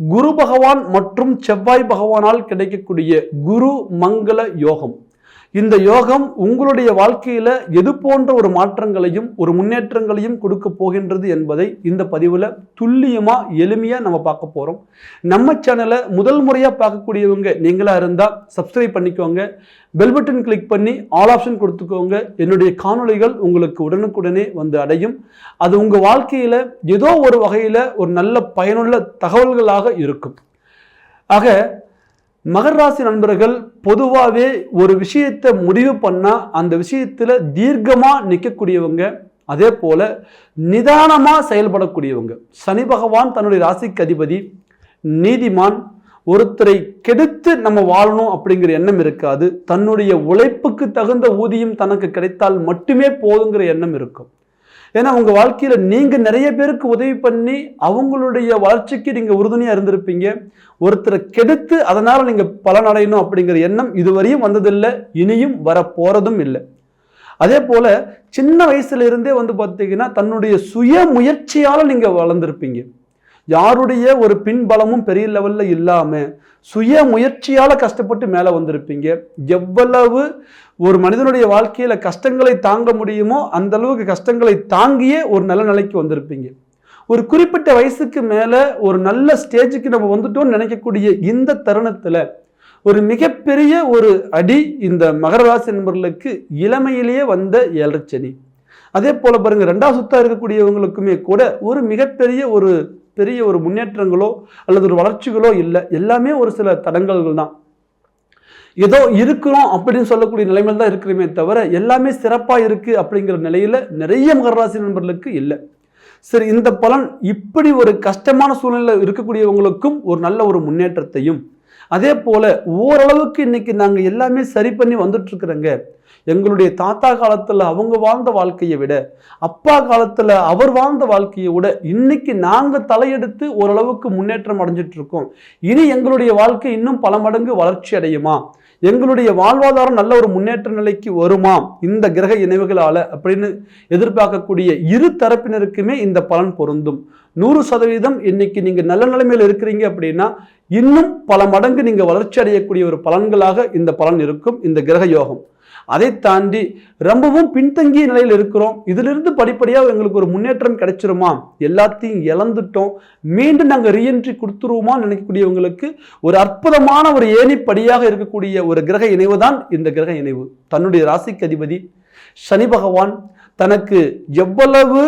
குரு பகவான் மற்றும் செவ்வாய் பகவானால் கிடைக்கக்கூடிய குரு மங்கள யோகம். இந்த யோகம் உங்களுடைய வாழ்க்கையில் எது போன்ற ஒரு மாற்றங்களையும் ஒரு முன்னேற்றங்களையும் கொடுக்க போகின்றது என்பதை இந்த பதிவில் துல்லியமாக எளிமையாக நம்ம பார்க்க போகிறோம் நம்ம சேனலை முதல் முறையாக பார்க்கக்கூடியவங்க நீங்களாக இருந்தால் சப்ஸ்கிரைப் பண்ணிக்கோங்க. பெல் பட்டன் கிளிக் பண்ணி ஆல் ஆப்ஷன் கொடுத்துக்கோங்க. என்னுடைய காணொளிகள் உங்களுக்கு உடனுக்குடனே வந்து அடையும். அது உங்கள் வாழ்க்கையில் ஏதோ ஒரு வகையில் ஒரு நல்ல பயனுள்ள தகவல்களாக இருக்கும். ஆக மகர் ராசி நண்பர்கள் பொதுவாகவே ஒரு விஷயத்தை முடிவு பண்ணால் அந்த விஷயத்தில் தீர்க்கமாக நிற்கக்கூடியவங்க அதே போல் நிதானமாக செயல்படக்கூடியவங்க. சனி பகவான் தன்னுடைய ராசிக்கு அதிபதி நீதிமான் ஒருத்தரை கெடுத்து நம்ம வாழணும் அப்படிங்கிற எண்ணம் இருக்காது. தன்னுடைய உழைப்புக்கு தகுந்த ஊதியம் தனக்கு கிடைத்தால் மட்டுமே போதுங்கிற எண்ணம் இருக்கும். ஏன்னா உங்கள் வாழ்க்கையில் நீங்கள் நிறைய பேருக்கு உதவி பண்ணி அவங்களுடைய வளர்ச்சிக்கு நீங்கள் உறுதுணையாக இருந்திருப்பீங்க. ஒருத்தரை கெடுத்து அதனால் நீங்கள் பலனடையணும் அப்படிங்கிற எண்ணம் இதுவரையும் வந்ததில்லை. இனியும் வரப்போகிறதும் இல்லை. அதே போல் சின்ன வயசுலேருந்தே வந்து பார்த்தீங்கன்னா தன்னுடைய சுய முயற்சியால் நீங்கள் வளர்ந்துருப்பீங்க. யாருடைய ஒரு பின்பலமும் பெரிய லெவலில் இல்லாமல் சுய முயற்சியால் கஷ்டப்பட்டு மேலே வந்திருப்பீங்க. எவ்வளவு ஒரு மனிதனுடைய வாழ்க்கையில் கஷ்டங்களை தாங்க முடியுமோ அந்த அளவுக்கு கஷ்டங்களை தாங்கியே ஒரு நல்ல நிலைக்கு வந்திருப்பீங்க. ஒரு குறிப்பிட்ட வயசுக்கு மேலே ஒரு நல்ல ஸ்டேஜுக்கு நம்ம வந்துட்டோம்னு நினைக்கக்கூடிய இந்த தருணத்தில் ஒரு மிகப்பெரிய ஒரு அடி இந்த மகர ராசி நண்பர்களுக்கு இளமையிலேயே வந்த ஏழச்சனி அதே போல் பாருங்கள் ரெண்டாவது சுத்தா இருக்கக்கூடியவங்களுக்குமே கூட ஒரு மிகப்பெரிய ஒரு பெரிய ஒரு முன்னேற்றங்களோ அல்லது ஒரு வளர்ச்சிகளோ இல்லை. எல்லாமே ஒரு சில தடங்கல்கள் தான். ஏதோ இருக்கிறோம் அப்படின்னு சொல்லக்கூடிய நிலைமையில் தான் இருக்கிறோமே தவிர எல்லாமே சிறப்பாக இருக்குது அப்படிங்கிற நிலையில் நிறைய மகராசி நண்பர்களுக்கு இல்லை. சரி இந்த பலன் இப்படி ஒரு கஷ்டமான சூழ்நிலை இருக்கக்கூடியவங்களுக்கும் ஒரு நல்ல ஒரு முன்னேற்றத்தையும். அதே போல் ஓரளவுக்கு இன்னைக்கு நாங்கள் எல்லாமே சரி பண்ணி வந்துட்டுருக்குறோங்க எங்களுடைய தாத்தா காலத்தில் அவங்க வாழ்ந்த வாழ்க்கையை விட அப்பா காலத்தில் அவர் வாழ்ந்த வாழ்க்கையை விட இன்னைக்கு நாங்கள் தலையெடுத்து ஓரளவுக்கு முன்னேற்றம் அடைஞ்சிட்டு இருக்கோம். இனி எங்களுடைய வாழ்க்கை இன்னும் பல மடங்கு வளர்ச்சி அடையுமா? எங்களுடைய வாழ்வாதாரம் நல்ல ஒரு முன்னேற்ற நிலைக்கு வருமா? இந்த கிரக இணைவுகளால் அப்படின்னு எதிர்பார்க்கக்கூடிய இரு தரப்பினருக்குமே இந்த பலன் பொருந்தும். நூறு சதவீதம் இன்னைக்கு நீங்கள் நல்ல நிலைமையில் இருக்கிறீங்க அப்படின்னா இன்னும் பல மடங்கு நீங்கள் வளர்ச்சி அடையக்கூடிய ஒரு பலன்களாக இந்த பலன் இருக்கும். இந்த கிரக யோகம். அதை தாண்டி ரொம்பவும் பின்தங்கிய நிலையில் இருக்கிறோம். இதிலிருந்து படிப்படியாக எங்களுக்கு ஒரு முன்னேற்றம் கிடைச்சிருமா? எல்லாத்தையும் இழந்துட்டோம். மீண்டும் நாங்கள் ரீஎன்ட்ரி கொடுத்துருவோமா நினைக்கக்கூடியவங்களுக்கு ஒரு அற்புதமான ஒரு ஏணிப்படியாக இருக்கக்கூடிய ஒரு கிரக இணைவு தான் இந்த கிரக இணைவு. தன்னுடைய ராசிக்கு அதிபதி சனி பகவான் தனக்கு எவ்வளவு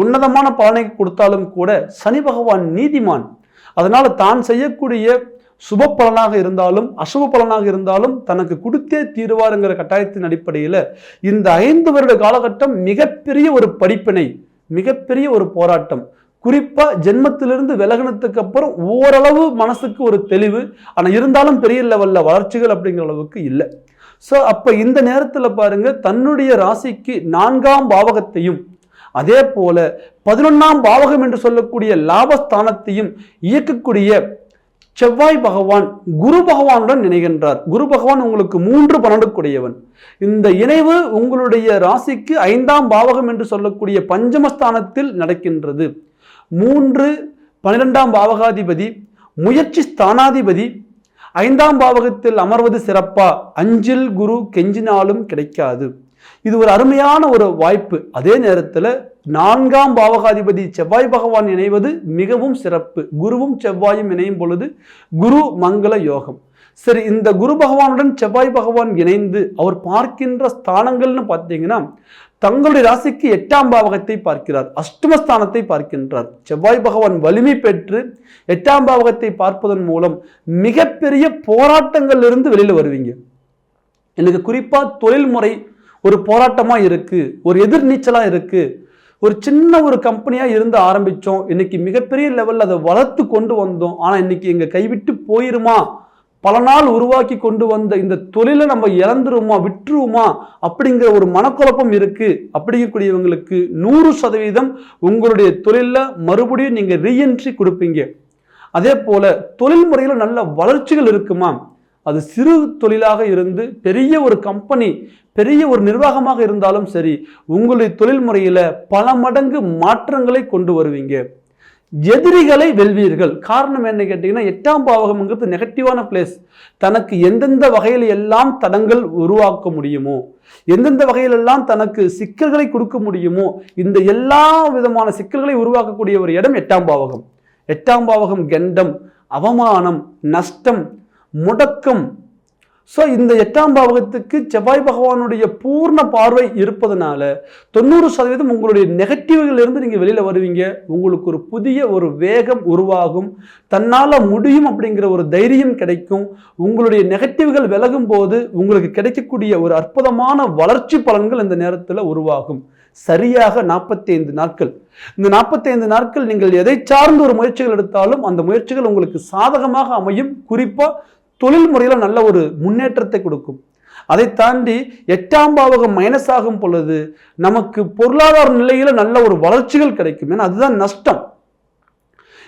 உன்னதமான பலனை கொடுத்தாலும் கூட சனி பகவான் நீதிமான். அதனால் தான் செய்யக்கூடிய சுப பலனாக இருந்தாலும் அசுப பலனாக இருந்தாலும் தனக்கு கொடுத்தே தீருவாருங்கிற கட்டாயத்தின் அடிப்படையில் இந்த ஐந்து வருட காலகட்டம் மிகப்பெரிய ஒரு படிப்பினை மிகப்பெரிய ஒரு போராட்டம். குறிப்பாக ஜென்மத்திலிருந்து விலகினத்துக்கு அப்புறம் ஓரளவு மனசுக்கு ஒரு தெளிவு. ஆனால் இருந்தாலும் பெரிய லெவலில் வளர்ச்சிகள் அப்படிங்கிற அளவுக்கு இல்லை. ஸோ அப்போ இந்த நேரத்தில் பாருங்க தன்னுடைய ராசிக்கு நான்காம் பாவகத்தையும் அதே போல பதினொன்னாம் பாவகம் என்று சொல்லக்கூடிய லாபஸ்தானத்தையும் இயக்கக்கூடிய செவ்வாய் பகவான் குரு பகவானுடன் இணைகின்றார். குரு பகவான் உங்களுக்கு மூன்று பன்னெண்டுக்குடையவன் இந்த இணைவு உங்களுடைய ராசிக்கு ஐந்தாம் பாவகம் என்று சொல்லக்கூடிய பஞ்சமஸ்தானத்தில் நடக்கின்றது. மூன்று பன்னிரெண்டாம் பாவகாதிபதி முயற்சி ஸ்தானாதிபதி ஐந்தாம் பாவகத்தில் அமர்வது சிறப்பா? அஞ்சில் குரு கெஞ்சினாலும் கிடைக்காது. இது ஒரு அருமையான ஒரு வாய்ப்பு. அதே நேரத்தில் நான்காம் பாவகாதிபதி செவ்வாய் பகவான் இணைவது மிகவும் சிறப்பு. குருவும் செவ்வாயும் இணையும் பொழுது குரு மங்கள யோகம். சரி இந்த குரு பகவானுடன் செவ்வாய் பகவான் இணைந்து அவர் பார்க்கின்ற ஸ்தானங்கள்னு பார்த்தீங்கன்னா தங்களுடைய ராசிக்கு எட்டாம் பாவகத்தை பார்க்கிறார் அஷ்டமஸ்தானத்தை பார்க்கின்றார். செவ்வாய் பகவான் வலிமை பெற்று எட்டாம் பாவகத்தை பார்ப்பதன் மூலம் மிகப்பெரிய போராட்டங்கள்ல வெளியில் வருவீங்க. எனக்கு குறிப்பாக தொழில்முறை ஒரு போராட்டமாக இருக்குது ஒரு எதிர்நீச்சலாக இருக்குது ஒரு சின்ன ஒரு கம்பெனியாக இருந்து ஆரம்பித்தோம் இன்னைக்கு மிகப்பெரிய லெவலில் அதை வளர்த்து கொண்டு வந்தோம். ஆனால் இன்னைக்கு எங்கள் கைவிட்டு போயிருமா? பல நாள் உருவாக்கி கொண்டு வந்த இந்த தொழிலை நம்ம இழந்துருமா விட்டுருவோமா? அப்படிங்கிற ஒரு மனக்குழப்பம் இருக்கு. அப்படிங்கக்கூடியவங்களுக்கு நூறு சதவீதம் உங்களுடைய தொழிலில் மறுபடியும் நீங்கள் ரீஎன்ட்ரி கொடுப்பீங்க. அதே போல தொழில் முறையில் நல்ல வளர்ச்சிகள் இருக்குமா அது சிறு தொழிலாக இருந்து பெரிய ஒரு கம்பெனி பெரிய ஒரு நிர்வாகமாக இருந்தாலும் சரி உங்களுடைய தொழில் முறையில் பல மடங்கு மாற்றங்களை கொண்டு வருவீங்க. எதிரிகளை வெல்வீர்கள். காரணம் என்ன கேட்டிங்கன்னா எட்டாம் பாவகம்ங்கிறது நெகட்டிவான பிளேஸ் தனக்கு எந்தெந்த வகையில் எல்லாம் தடங்கள் உருவாக்க முடியுமோ எந்தெந்த வகையிலெல்லாம் தனக்கு சிக்கல்களை கொடுக்க முடியுமோ இந்த எல்லா விதமான சிக்கல்களை உருவாக்கக்கூடிய ஒரு இடம் எட்டாம் பாவகம். எட்டாம் பாவகம் கெண்டம் அவமானம் நஷ்டம் முடக்கம். ஸோ இந்த எட்டாம் பாவகத்துக்கு செவ்வாய் பகவானுடைய பூர்ண பார்வை இருப்பதனால தொண்ணூறு சதவீதம் உங்களுடைய நெகட்டிவ்களிலிருந்து நீங்கள் வெளியில் வருவீங்க. உங்களுக்கு ஒரு புதிய ஒரு வேகம் உருவாகும். தன்னால் முடியும் அப்படிங்கிற ஒரு தைரியம் கிடைக்கும். உங்களுடைய நெகட்டிவ்கள் விலகும் போது உங்களுக்கு கிடைக்கக்கூடிய ஒரு அற்புதமான வளர்ச்சி பலன்கள் இந்த நேரத்தில் உருவாகும். சரியாக நாற்பத்தி ஐந்து நாட்கள். இந்த நாற்பத்தி ஐந்து நாட்கள் நீங்கள் எதை சார்ந்த ஒரு முயற்சிகள் எடுத்தாலும் அந்த முயற்சிகள் உங்களுக்கு சாதகமாக அமையும். குறிப்பாக தொழில் முறையில் நல்ல ஒரு முன்னேற்றத்தை கொடுக்கும். அதை தாண்டி எட்டாம் பாவகம் மைனஸ் ஆகும் பொழுது நமக்கு பொருளாதார நிலையில நல்ல ஒரு வளர்ச்சிகள் கிடைக்கும். ஏன்னா அதுதான் நஷ்டம்.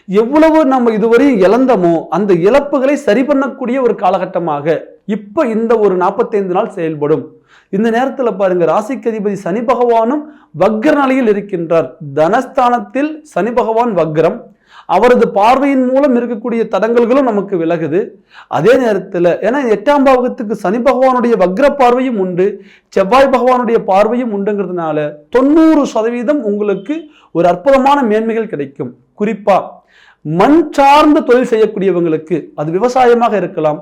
எவ்வளவு நம்ம இதுவரையும் இழந்தமோ அந்த இழப்புகளை சரி பண்ணக்கூடிய ஒரு காலகட்டமாக இப்போ இந்த ஒரு நாற்பத்தைந்து நாள் செயல்படும். இந்த நேரத்தில் பாருங்க ராசிக்கு அதிபதி சனி பகவானும் வக்ர நிலையில் இருக்கின்றார். தனஸ்தானத்தில் சனி பகவான் வக்ரம். அவரது பார்வையின் மூலம் இருக்கக்கூடிய தடங்கல்களும் நமக்கு விலகுது. அதே நேரத்தில் ஏன்னா எட்டாம் பாவகத்துக்கு சனி பகவானுடைய வக்ர பார்வையும் உண்டு செவ்வாய் பகவானுடைய பார்வையும் உண்டுங்கிறதுனால தொண்ணூறு சதவீதம் உங்களுக்கு ஒரு அற்புதமான மேன்மைகள் கிடைக்கும். குறிப்பாக மண் சார்ந்த தொழில் செய்யக்கூடியவங்களுக்கு அது விவசாயமாக இருக்கலாம்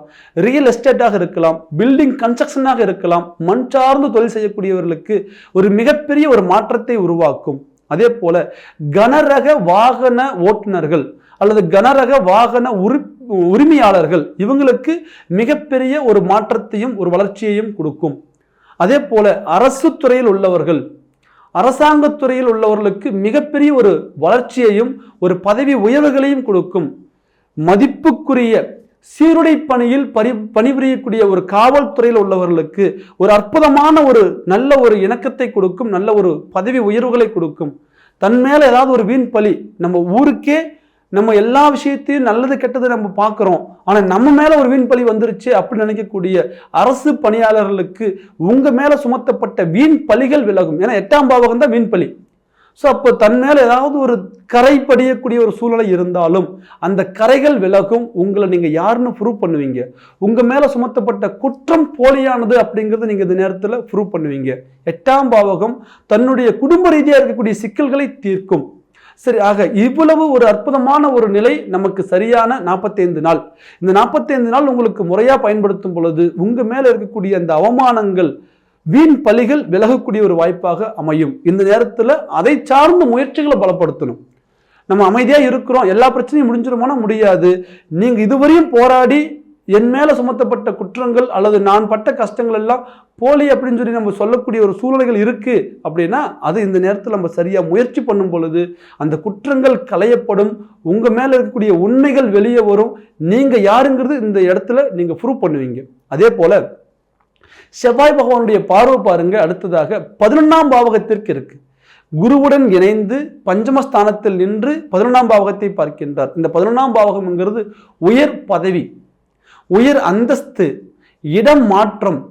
ரியல் எஸ்டேட்டாக இருக்கலாம் பில்டிங் கன்ஸ்ட்ரக்ஷனாக இருக்கலாம் மண் சார்ந்த தொழில் செய்யக்கூடியவர்களுக்கு ஒரு மிகப்பெரிய ஒரு மாற்றத்தை உருவாக்கும். அதே போல கனரக வாகன ஓட்டுநர்கள் அல்லது கனரக வாகன உரி உரிமையாளர்கள் இவங்களுக்கு மிகப்பெரிய ஒரு மாற்றத்தையும் ஒரு வளர்ச்சியையும் கொடுக்கும். அதே போல அரசு துறையில் உள்ளவர்கள் அரசாங்கத்துறையில் உள்ளவர்களுக்கு மிகப்பெரிய ஒரு வளர்ச்சியையும் ஒரு பதவி உயர்வுகளையும் கொடுக்கும். மதிப்புக்குரிய சீருடை பணியில் பரி பணிபுரியக்கூடிய ஒரு காவல்துறையில் உள்ளவர்களுக்கு ஒரு அற்புதமான ஒரு நல்ல ஒரு இணக்கத்தை கொடுக்கும் நல்ல ஒரு பதவி உயர்வுகளை கொடுக்கும். தன்மேல ஏதாவது ஒரு வீண் பழி நம்ம ஊருக்கே நம்ம எல்லா விஷயத்தையும் நல்லது கெட்டது நம்ம பார்க்குறோம். ஆனால் நம்ம மேலே ஒரு வீண் பழி வந்துருச்சு அப்படின்னு நினைக்கக்கூடிய அரசு பணியாளர்களுக்கு உங்கள் மேலே சுமத்தப்பட்ட வீண் பழிகள் விலகும். ஏன்னா எட்டாம் பாவகம் தான் வீண் பழி. ஸோ அப்போ தன் மேலே ஏதாவது ஒரு கரை படியக்கூடிய ஒரு சூழ்நிலை இருந்தாலும் அந்த கரைகள் விலகும் உங்களை நீங்கள் யாருன்னு ப்ரூவ் பண்ணுவீங்க. உங்கள் மேலே சுமத்தப்பட்ட குற்றம் போலியானது அப்படிங்கிறது நீங்கள் இந்த நேரத்தில் ப்ரூவ் பண்ணுவீங்க. எட்டாம் பாவகம் தன்னுடைய குடும்ப ரீதியாக இருக்கக்கூடிய சிக்கல்களை தீர்க்கும். சரி ஆக இவ்வளவு ஒரு அற்புதமான ஒரு நிலை நமக்கு சரியான நாற்பத்தைந்து நாள். இந்த நாற்பத்தைந்து நாள் உங்களுக்கு முறையாக பயன்படுத்தும் பொழுது உங்கள் மேலே இருக்கக்கூடிய அந்த அவமானங்கள் வீண் பலிகள் விலகக்கூடிய ஒரு வாய்ப்பாக அமையும். இந்த நேரத்தில் அதை சார்ந்த முயற்சிகளை பலப்படுத்தணும். நம்ம அமைதியாக இருக்கிறோம். எல்லா பிரச்சனையும் முடிஞ்சிருமோனா முடியாது. நீங்கள் இதுவரையும் போராடி என் மேலே சுமத்தப்பட்ட குற்றங்கள் அல்லது நான் பட்ட கஷ்டங்கள் எல்லாம் போலி அப்படின்னு சொல்லி நம்ம சொல்லக்கூடிய ஒரு சூழ்நிலைகள் இருக்குது அப்படின்னா அது இந்த நேரத்தில் நம்ம சரியாக முயற்சி பண்ணும் பொழுது அந்த குற்றங்கள் களையப்படும். உங்கள் மேலே இருக்கக்கூடிய உண்மைகள் வெளியே வரும். நீங்கள் யாருங்கிறது இந்த இடத்துல நீங்கள் ப்ரூவ் பண்ணுவீங்க. அதே போல் செவ்வாய் பகவானுடைய பார்வை பாருங்க அடுத்ததாக பதினொன்றாம் பாவகத்திற்கு இருக்கு. குருவுடன் இணைந்து பஞ்சமஸ்தானத்தில் நின்று பதினொன்றாம் பாவகத்தை பார்க்கின்றார். இந்த பதினொன்றாம் பாவகம்ங்கிறது உயர் பதவி உயர் அந்தஸ்து இடம் மாற்றம்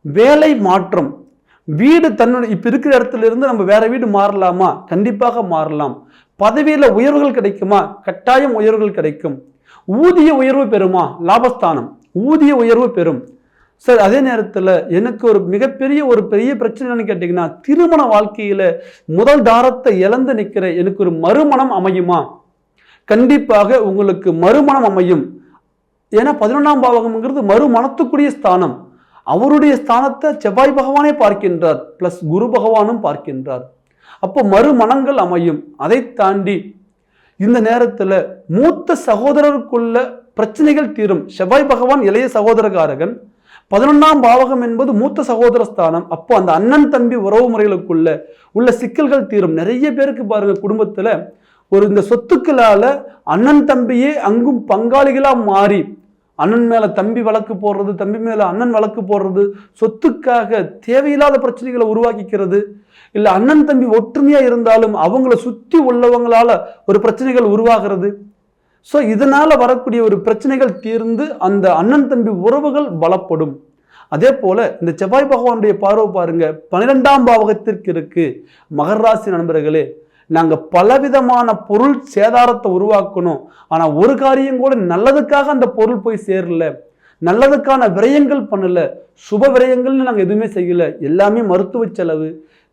வேலை மாற்றம். வீடு தன்னுடைய இப்போ இருக்கிற இடத்துல இருந்து நம்ம வேற வீடு மாறலாமா? கண்டிப்பாக மாறலாம். பதவியில் உயர்வுகள் கிடைக்குமா? கட்டாயம் உயர்வுகள் கிடைக்கும். ஊதிய உயர்வு பெறுமா? லாபஸ்தானம். ஊதிய உயர்வு பெறும். சார் அதே நேரத்தில் எனக்கு ஒரு மிகப்பெரிய ஒரு பெரிய பிரச்சனைன்னு கேட்டிங்கன்னா திருமண வாழ்க்கையில் முதல் தாரத்தை இழந்து நிற்கிற எனக்கு ஒரு மறுமணம் அமையுமா? கண்டிப்பாக உங்களுக்கு மறுமணம் அமையும். ஏன்னா பதினொன்றாம் பாவகம்ங்கிறது மறுமணத்துக்குரிய ஸ்தானம். அவருடைய ஸ்தானத்தை செவ்வாய் பகவானே பார்க்கின்றார் ப்ளஸ் குரு பகவானும் பார்க்கின்றார். அப்போ மறுமணங்கள் அமையும். அதை தாண்டி இந்த நேரத்தில் மூத்த சகோதரருக்குள்ள பிரச்சனைகள் தீரும். செவ்வாய் பகவான் இளைய சகோதரகாரகன் பதினொன்றாம் பாவகம் என்பது மூத்த சகோதர ஸ்தானம் அப்போ அந்த அண்ணன் தம்பி உறவு முறைகளுக்குள்ள உள்ள சிக்கல்கள் தீரும். நிறைய பேருக்கு பாருங்க குடும்பத்தில் ஒரு இந்த சொத்துக்களால் அண்ணன் தம்பியே அங்கும் பங்காளிகளாக மாறி அண்ணன் மேலே தம்பி வழக்கு போடுறது தம்பி மேலே அண்ணன் வழக்கு போடுறது சொத்துக்காக தேவையில்லாத பிரச்சனைகளை உருவாக்கிக்கிறது. இல்லை அண்ணன் தம்பி ஒற்றுமையாக இருந்தாலும் அவங்கள சுற்றி உள்ளவங்களால ஒரு பிரச்சனைகள் உருவாகிறது. ஸோ இதனால் வரக்கூடிய ஒரு பிரச்சனைகள் தீர்ந்து அந்த அண்ணன் தம்பி உறவுகள் பலப்படும். அதே போல் இந்த செவ்வாய் பகவானுடைய பார்வை பாருங்க பன்னிரெண்டாம் பாவகத்திற்கு இருக்கு. மகர் ராசி நண்பர்களே நாங்கள் பலவிதமான பொருள் சேதாரத்தை உருவாக்கணும். ஆனால் ஒரு காரியம் கூட நல்லதுக்காக அந்த பொருள் போய் சேரல. நல்லதுக்கான விரயங்கள் பண்ணலை. சுப விரயங்கள்னு நாங்கள் எதுவுமே செய்யலை. எல்லாமே மருத்துவ செலவு.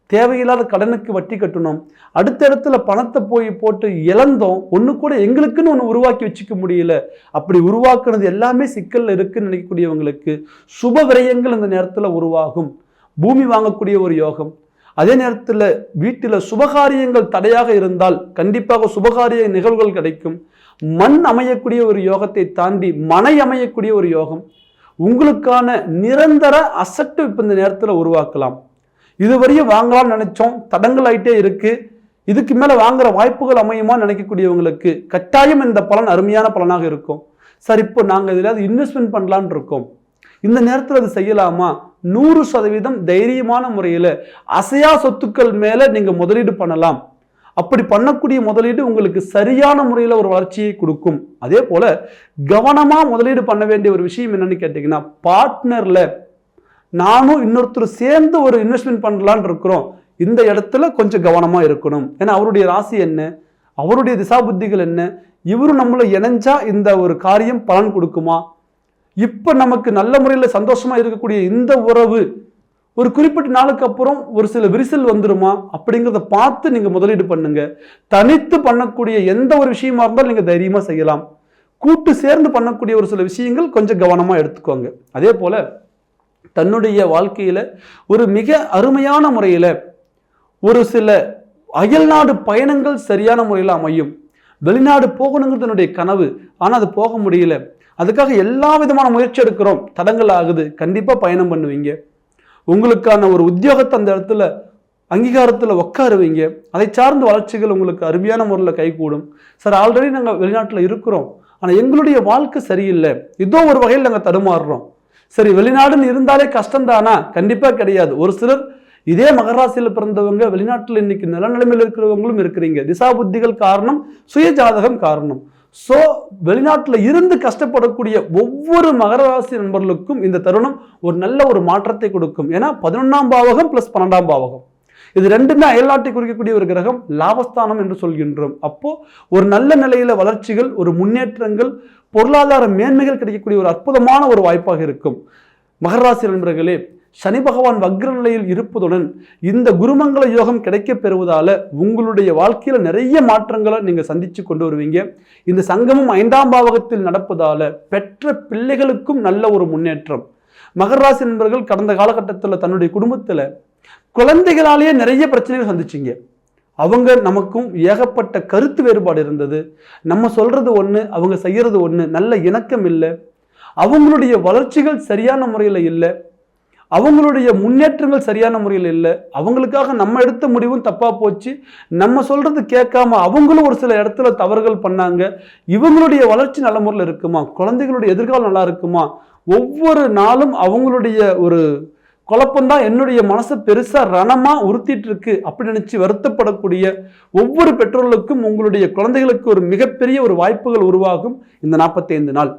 தேவையில்லாத கடனுக்கு வட்டி கட்டணும். அடுத்த இடத்துல பணத்தை போய் போட்டு இழந்தோம் ஒன்று கூட எங்களுக்குன்னு ஒன்று உருவாக்கி வச்சுக்க முடியல. அப்படி உருவாக்குனது எல்லாமே சிக்கலில் இருக்குன்னு நினைக்கக்கூடியவங்களுக்கு சுப விரயங்கள் இந்த நேரத்தில் உருவாகும். பூமி வாங்கக்கூடிய ஒரு யோகம். அதே நேரத்தில் வீட்டில் சுபகாரியங்கள் தடையாக இருந்தால் கண்டிப்பாக சுபகாரிய நிகழ்வுகள் கிடைக்கும். மண் அமையக்கூடிய ஒரு யோகத்தை தாண்டி மனை அமையக்கூடிய ஒரு யோகம். உங்களுக்கான நிரந்தர அசட்டு இப்போ இந்த நேரத்தில் உருவாக்கலாம். இதுவரையும் வாங்கலாம்னு நினைச்சோம். தடங்கள் ஆகிட்டே இருக்கு. இதுக்கு மேலே வாங்குற வாய்ப்புகள் அமையுமா நினைக்கக்கூடியவங்களுக்கு கட்டாயம் இந்த பலன் அருமையான பலனாக இருக்கும். சார் இப்போ நாங்கள் இதில் இன்வெஸ்ட்மெண்ட் பண்ணலான் இருக்கோம். இந்த நேரத்தில் அது செய்யலாமா? நூறு சதவீதம் தைரியமான முறையில் அசையா சொத்துக்கள் மேலே நீங்கள் முதலீடு பண்ணலாம். அப்படி பண்ணக்கூடிய முதலீடு உங்களுக்கு சரியான முறையில் ஒரு வளர்ச்சியை கொடுக்கும். அதே போல் கவனமாக முதலீடு பண்ண வேண்டிய ஒரு விஷயம் என்னன்னு கேட்டிங்கன்னா பார்ட்னரில் நானும் இன்னொருத்தர் சேர்ந்து ஒரு இன்வெஸ்ட்மெண்ட் பண்ணலான்னு இருக்கிறோம். இந்த இடத்துல கொஞ்சம் கவனமாக இருக்கணும். ஏன்னா அவருடைய ராசி என்ன? அவருடைய திசா புத்திகள் என்ன? இவரும் நம்மளை இணைஞ்சா இந்த ஒரு காரியம் பலன் கொடுக்குமா? இப்போ நமக்கு நல்ல முறையில் சந்தோஷமாக இருக்கக்கூடிய இந்த உறவு ஒரு குறிப்பிட்ட நாளுக்கு அப்புறம் ஒரு சில விரிசல் வந்துருமா? அப்படிங்கிறத பார்த்து நீங்கள் முதலீடு பண்ணுங்க. தனித்து பண்ணக்கூடிய எந்த ஒரு விஷயமா இருந்தாலும் நீங்கள் தைரியமாக செய்யலாம். கூட்டு சேர்ந்து பண்ணக்கூடிய ஒரு சில விஷயங்கள் கொஞ்சம் கவனமாக எடுத்துக்கோங்க. அதே போல் தன்னுடைய வாழ்க்கையில் ஒரு மிக அருமையான முறையில் ஒரு சில அயல்நாடு பயணங்கள் சரியான முறையில் அமையும். வெளிநாடு போகணுங்கிறது என்னுடைய கனவு. ஆனால் அது போக முடியல. அதுக்காக எல்லா விதமான முயற்சி எடுக்கிறோம். தடங்கள் ஆகுது. கண்டிப்பாக பயணம் பண்ணுவீங்க. உங்களுக்கான ஒரு உத்தியோகத்தை அந்த இடத்துல அங்கீகாரத்தில் உட்காருவீங்க அதை சார்ந்த வளர்ச்சிகள் உங்களுக்கு அருமையான முறையில் கைகூடும். சார் ஆல்ரெடி நாங்கள் வெளிநாட்டில் இருக்கிறோம். ஆனால் எங்களுடைய வாழ்க்கை சரியில்லை. இதோ ஒரு வகையில் நாங்கள் தடுமாறுறோம். சரி வெளிநாடுன்னு இருந்தாலே கஷ்டம் தானா கண்டிப்பாக கிடையாது. ஒரு சிலர் இதே மகராசியில் பிறந்தவங்க வெளிநாட்டில் இன்னைக்கு நல்ல நிலைமையில் இருக்கிறவங்களும் இருக்கிறீங்க. திசா புத்திகள் காரணம் சுய ஜாதகம் காரணம். ஸோ வெளிநாட்டில் இருந்து கஷ்டப்படக்கூடிய ஒவ்வொரு மகர ராசி நண்பர்களுக்கும் இந்த தருணம் ஒரு நல்ல ஒரு மாற்றத்தை கொடுக்கும். ஏன்னா பதினொன்றாம் பாவகம் ப்ளஸ் பன்னெண்டாம் பாவகம். இது ரெண்டுமே அயல்நாட்டை குறிக்கக்கூடிய ஒரு கிரகம் லாபஸ்தானம் என்று சொல்கின்றோம். அப்போ ஒரு நல்ல நிலையில வளர்ச்சிகள் ஒரு முன்னேற்றங்கள் பொருளாதார மேன்மைகள் கிடைக்கக்கூடிய ஒரு அற்புதமான ஒரு வாய்ப்பாக இருக்கும். மகராசி நண்பர்களே சனி பகவான் வக்ர நிலையில் இருப்பதுடன் இந்த குருமங்கள யோகம் கிடைக்க பெறுவதால உங்களுடைய வாழ்க்கையில நிறைய மாற்றங்களை நீங்க சந்திச்சு கொண்டு வருவீங்க. இந்த சங்கமம் ஐந்தாம் பாவகத்தில் நடப்பதால பெற்ற பிள்ளைகளுக்கும் நல்ல ஒரு முன்னேற்றம். மகராசி நண்பர்கள் கடந்த காலகட்டத்தில் தன்னுடைய குடும்பத்தில் குழந்தைகளாலேயே நிறைய பிரச்சனைகள் சந்திச்சிங்க. அவங்க நமக்கும் ஏகப்பட்ட கருத்து வேறுபாடு இருந்தது. நம்ம சொல்றது ஒன்று அவங்க செய்யறது ஒன்று நல்ல இணக்கம் இல்லை. அவங்களுடைய வளர்ச்சிகள் சரியான முறையில் இல்லை. அவங்களுடைய முன்னேற்றங்கள் சரியான முறையில் இல்லை. அவங்களுக்காக நம்ம எடுத்த முடிவும் தப்பாக போச்சு. நம்ம சொல்றது கேட்காம அவங்களும் ஒரு சில இடத்துல தவறுகள் பண்ணாங்க. இவங்களுடைய வளர்ச்சி நல்ல முறையில் இருக்குமா? குழந்தைகளுடைய எதிர்காலம் நல்லா இருக்குமா? ஒவ்வொரு நாளும் அவங்களுடைய ஒரு குழப்பம்தான் என்னுடைய மனசை பெருசாக ரணமாக உறுத்திட்டு இருக்கு அப்படி நினச்சி வருத்தப்படக்கூடிய ஒவ்வொரு பெற்றோர்களுக்கும் உங்களுடைய குழந்தைகளுக்கு ஒரு மிகப்பெரிய ஒரு வாய்ப்புகள் உருவாகும் இந்த நாற்பத்தைந்து நாள்.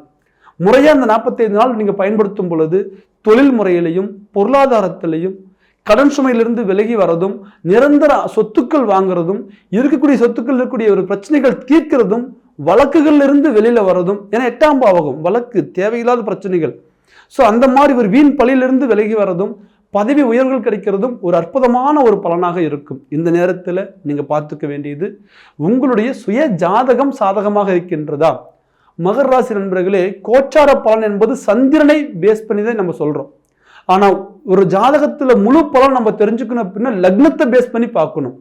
முறையாக இந்த நாற்பத்தைந்து நாள் நீங்கள் பயன்படுத்தும் பொழுது தொழில் முறையிலையும் பொருளாதாரத்திலையும் கடன் சுமையிலிருந்து விலகி வரதும் நிரந்தர சொத்துக்கள் வாங்குறதும் இருக்கக்கூடிய சொத்துக்கள் இருக்கக்கூடிய ஒரு பிரச்சனைகள் தீர்க்கிறதும் வழக்குகளிலிருந்து வெளியில் வரதும் ஏன்னா எட்டாம் பாவகம் வழக்கு தேவையில்லாத பிரச்சனைகள். ஸோ அந்த மாதிரி ஒரு வீண் பழியிலிருந்து விலகி வர்றதும் பதவி உயர்வுகள் கிடைக்கிறதும் ஒரு அற்புதமான ஒரு பலனாக இருக்கும். இந்த நேரத்தில் நீங்கள் பார்த்துக்க வேண்டியது உங்களுடைய சுய ஜாதகம் சாதகமாக இருக்கின்றதா? மகர ராசி நண்பர்களே கோச்சார பலன் என்பது சந்திரனை பேஸ் பண்ணி தான் நம்ம சொல்கிறோம் ஆனால் ஒரு ஜாதகத்தில் முழு பலன் நம்ம தெரிஞ்சுக்கணும் அப்படின்னா லக்னத்தை பேஸ் பண்ணி பார்க்கணும்.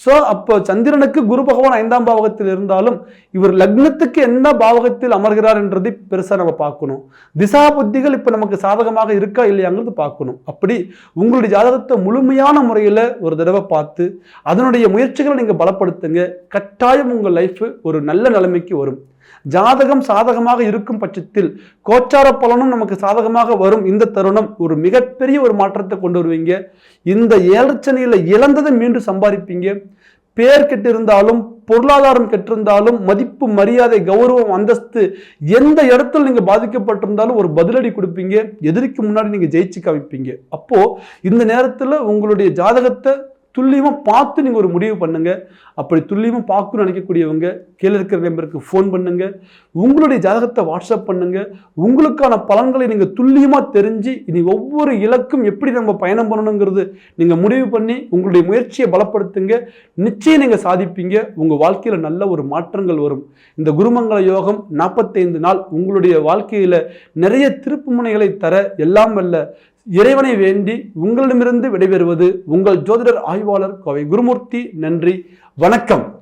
ஸோ அப்போ சந்திரனுக்கு குரு பகவான் ஐந்தாம் பாவகத்தில் இருந்தாலும் இவர் லக்னத்துக்கு என்ன பாவகத்தில் அமர்கிறார் என்றதை பெருசாக நம்ம பார்க்கணும். திசா புத்திகள் இப்போ நமக்கு சாதகமாக இருக்கா இல்லையாங்கிறது பார்க்கணும். அப்படி உங்களுடைய ஜாதகத்தை முழுமையான முறையில் ஒரு தடவை பார்த்து அதனுடைய முயற்சிகளை நீங்கள் பலப்படுத்துங்க. கட்டாயம் உங்கள் லைஃப் ஒரு நல்ல நிலைமைக்கு வரும். ஜாதகம் சாதகமாக இருக்கும் பட்சத்தில் கோச்சார பலனும் நமக்கு சாதகமாக வரும். இந்த தருணம் ஒரு மிகப்பெரிய ஒரு மாற்றத்தை கொண்டு வருவீங்க. இந்த ஏழச்சனையில் இழந்ததை மீண்டும் சம்பாதிப்பீங்க. பேர் கெட்டிருந்தாலும் பொருளாதாரம் கெட்டிருந்தாலும் மதிப்பு மரியாதை கௌரவம் அந்தஸ்து எந்த இடத்துல நீங்க பாதிக்கப்பட்டிருந்தாலும் ஒரு பதிலடி கொடுப்பீங்க. எதிரிக்கு முன்னாடி நீங்க ஜெயிச்சு காமிப்பீங்க. அப்போ இந்த நேரத்துல உங்களுடைய ஜாதகத்தை துல்லியமாக பார்த்து நீங்கள் ஒரு முடிவு பண்ணுங்கள் அப்படி துல்லியமாக பார்க்கணும்னு நினைக்கக்கூடியவங்க கீழே இருக்கிற நம்பருக்கு ஃபோன் பண்ணுங்கள் உங்களுடைய ஜாதகத்தை வாட்ஸ்அப் பண்ணுங்கள் உங்களுக்கான பலன்களை நீங்கள் துல்லியமாக தெரிஞ்சு இனி ஒவ்வொரு இலக்கும் எப்படி நம்ம பயணம் பண்ணணுங்கிறது நீங்கள் முடிவு பண்ணி உங்களுடைய முயற்சியை பலப்படுத்துங்க. நிச்சயம் நீங்கள் சாதிப்பீங்க. உங்கள் வாழ்க்கையில் நல்ல ஒரு மாற்றங்கள் வரும். இந்த குருமங்கல யோகம் நாற்பத்தைந்து நாள் உங்களுடைய வாழ்க்கையில் நிறைய திருப்புமுனைகளை தர எல்லாம் வல்ல. இறைவனை வேண்டி உங்களிடமிருந்து விடைபெறுவது உங்கள் ஜோதிடர் ஆய்வாளர் கோவை குருமூர்த்தி. நன்றி. வணக்கம்.